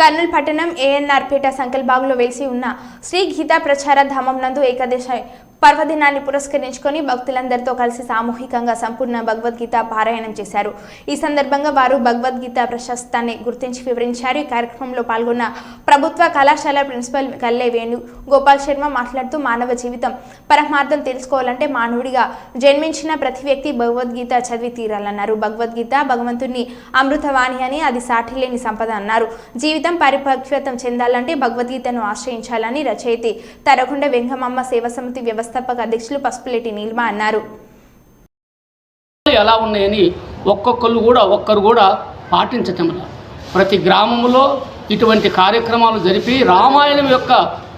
కర్నూలు పట్టణం ఏఎన్ఆర్ పేట సంకల్బాగులో వెలిసి ఉన్న శ్రీ గీతా ప్రచార ధామం నందు ఏకాదశి పర్వదినాన్ని పురస్కరించుకొని భక్తులందరితో కలిసి సామూహికంగా సంపూర్ణ భగవద్గీత పారాయణం చేశారు. ఈ సందర్భంగా వారు భగవద్గీత ప్రశస్తాన్ని గుర్తించి వివరించారు. ఈ కార్యక్రమంలో పాల్గొన్న ప్రభుత్వ కళాశాల ప్రిన్సిపల్ కల్లే వేణు గోపాల్ శర్మ మాట్లాడుతూ మానవ జీవితం పరమార్థం తెలుసుకోవాలంటే మానవుడిగా జన్మించిన ప్రతి వ్యక్తి భగవద్గీత చదివి తీరాలన్నారు. భగవద్గీత భగవంతుని అమృతవాణి అని అది సాటి లేని సంపద అన్నారు. జీవితం పరిపక్వతం చెందాలంటే భగవద్గీతను ఆశ్రయించాలని రచయితి తరకొండ వెంగమమ్మ సేవ సమితి వ్యవస్థ వ్యవస్థాపక అధ్యక్షులు పసుపులేటి నీల్మ అన్నారు ఎలా ఉన్నాయని ఒక్కొక్కరు కూడా ఒక్కరు కూడా పాటించటం లేదు. ప్రతి గ్రామంలో ఇటువంటి కార్యక్రమాలు జరిపి రామాయణం యొక్క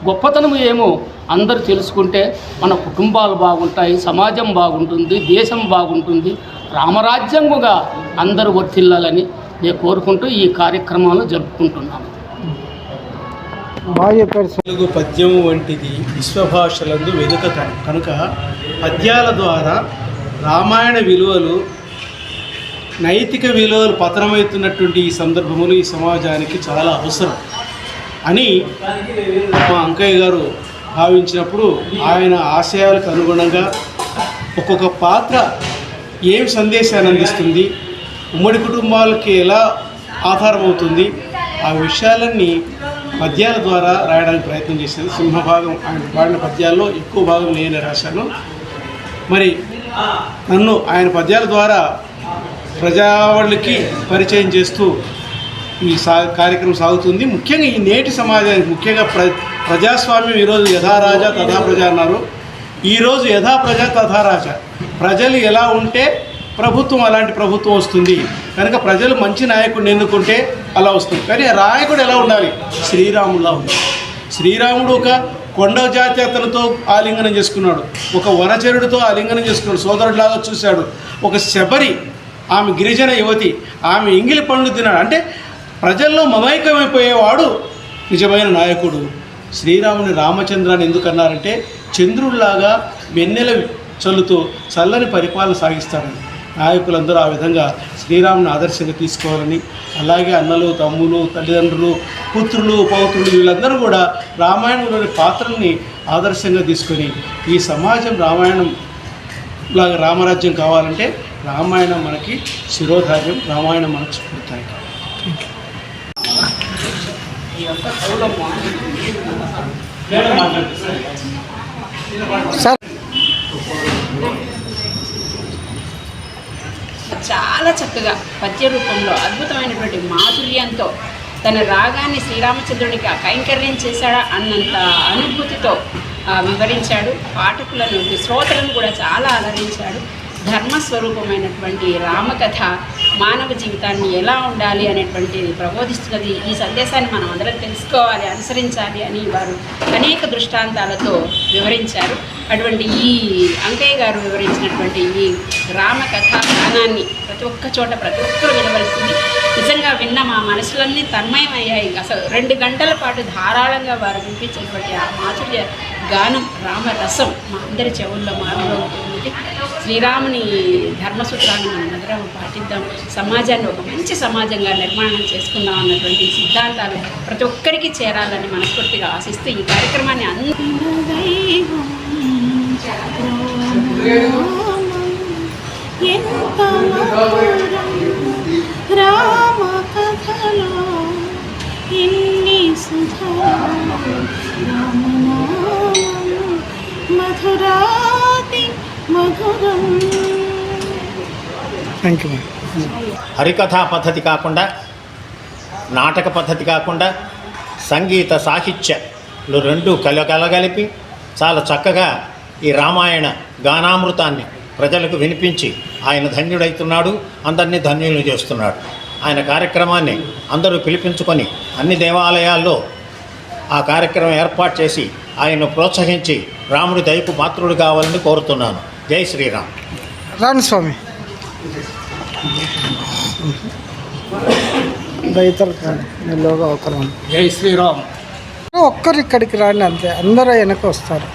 గొప్పతనం ఏమో అందరూ తెలుసుకుంటే మన కుటుంబాలు బాగుంటాయి సమాజం బాగుంటుంది దేశం బాగుంటుంది రామరాజ్యంగా అందరూ వర్తిల్లాలని నేను కోరుకుంటూ ఈ కార్యక్రమాలు జరుపుకుంటున్నాను తెలుగు పద్యం వంటిది విశ్వభాషలందు వెనుక కనుక పద్యాల ద్వారా రామాయణ విలువలు నైతిక విలువలు పతనమవుతున్నటువంటి ఈ సందర్భములు ఈ సమాజానికి చాలా అవసరం అని మా అంకయ్య గారు భావించినప్పుడు ఆయన ఆశయాలకు అనుగుణంగా ఒక్కొక్క పాత్ర ఏం సందేశాన్ని అందిస్తుంది ఉమ్మడి కుటుంబాలకి ఎలా ఆధారమవుతుంది ఆ విషయాలన్నీ పద్యాల ద్వారా రాయడానికి ప్రయత్నం చేశాను సింహభాగం ఆయన వాడిన పద్యాల్లో ఎక్కువ భాగం నేనే రాశాను. మరి నన్ను ఆయన పద్యాల ద్వారా ప్రజావాళ్ళకి పరిచయం చేస్తూ ఈ సా కార్యక్రమం సాగుతుంది. ముఖ్యంగా ఈ నేటి సమాజానికి ముఖ్యంగా ప్ర ప్రజాస్వామ్యం ఈరోజు యథా రాజా తథా ప్రజ అన్నారు. ఈరోజు యథా ప్రజ తథా రాజా. ప్రజలు ఎలా ఉంటే ప్రభుత్వం అలాంటి ప్రభుత్వం వస్తుంది. కనుక ప్రజలు మంచి నాయకుడిని ఎన్నుకుంటే అలా వస్తుంది. కానీ ఆ నాయకుడు ఎలా ఉండాలి? శ్రీరాములా ఉండాలి. శ్రీరాముడు ఒక కొండవ జాతి అతనితో ఆలింగనం చేసుకున్నాడు. ఒక వనచరుడితో ఆలింగనం చేసుకున్నాడు. సోదరుడిలాగా చూశాడు. ఒక శబరి ఆమె గిరిజన యువతి ఆమె ఇంగిలి పండ్లు తిన్నాడు. అంటే ప్రజల్లో మమైకమైపోయేవాడు నిజమైన నాయకుడు. శ్రీరాముని రామచంద్రాన్ని ఎందుకు అన్నారంటే చంద్రుడిలాగా వెన్నెల చల్లుతూ చల్లని పరిపాలన సాగిస్తాడు నాయకులందరూ ఆ విధంగా శ్రీరాముని ఆదర్శంగా తీసుకోవాలని అలాగే అన్నలు తమ్ములు తల్లిదండ్రులు పుత్రులు పౌత్రులు వీళ్ళందరూ కూడా రామాయణంలోని పాత్రల్ని ఆదర్శంగా తీసుకొని ఈ సమాజం రామాయణం లాగా రామరాజ్యం కావాలంటే రామాయణం మనకి శిరోధార్యం రామాయణం మనకు స్ఫూర్తాయి సార్ చాలా చక్కగా పద్య రూపంలో అద్భుతమైనటువంటి మాధుర్యంతో తన రాగాన్ని శ్రీరామచంద్రునికి కైంకర్యం చేశాడా అన్నంత అనుభూతితో వివరించాడు. పాఠకులను శ్రోతలను కూడా చాలా ఆదరించాడు. ధర్మస్వరూపమైనటువంటి రామకథ మానవ జీవితాన్ని ఎలా ఉండాలి అనేటువంటిది ప్రబోధిస్తున్నది ఈ సందేశాన్ని మనం అందరం తెలుసుకోవాలి అనుసరించాలి అని వారు అనేక దృష్టాంతాలతో వివరించారు. అటువంటి ఈ అంకయ్య గారు వివరించినటువంటి ఈ రామకథ గానాన్ని ప్రతి ఒక్క చోట ప్రతి ఒక్కరు వినవలసింది. నిజంగా విన్న మా మనసులన్నీ తన్మయమయ్యాయి. అసలు రెండు గంటల పాటు ధారాళంగా వారు వినిపించినటువంటి ఆ మాధుర్య గానం రామరసం మా అందరి చెవుల్లో మారుమోగుతుంది శ్రీరాముని ధర్మసూత్రాన్ని మనం అందరం పాటిద్దాం. సమాజాన్ని ఒక మంచి సమాజంగా నిర్మాణం చేసుకుందాం అన్నటువంటి సిద్ధాంతాలు ప్రతి ఒక్కరికి చేరాలని మనస్ఫూర్తిగా ఆశిస్తూ ఈ కార్యక్రమాన్ని అందరూ థ్యాంక్ యూ హరికథా పద్ధతి కాకుండా నాటక పద్ధతి కాకుండా సంగీత సాహిత్యలు రెండు కలగలగలిపి చాలా చక్కగా ఈ రామాయణ గానామృతాన్ని ప్రజలకు వినిపించి ఆయన ధన్యుడైతున్నాడు అందరినీ ధన్యులు చేస్తున్నాడు. ఆయన కార్యక్రమాన్ని అందరూ పిలిపించుకొని అన్ని దేవాలయాల్లో ఆ కార్యక్రమం ఏర్పాటు చేసి ఆయన్ను ప్రోత్సహించి రాముడి దయకు పాత్రుడు కావాలని కోరుతున్నాను. జై శ్రీరామ్. రాను స్వామి. మెల్లగా ఒకరు జై శ్రీరామ్. ఒక్కరు ఇక్కడికి రాండి అంతే అందరూ వెనక వస్తారు.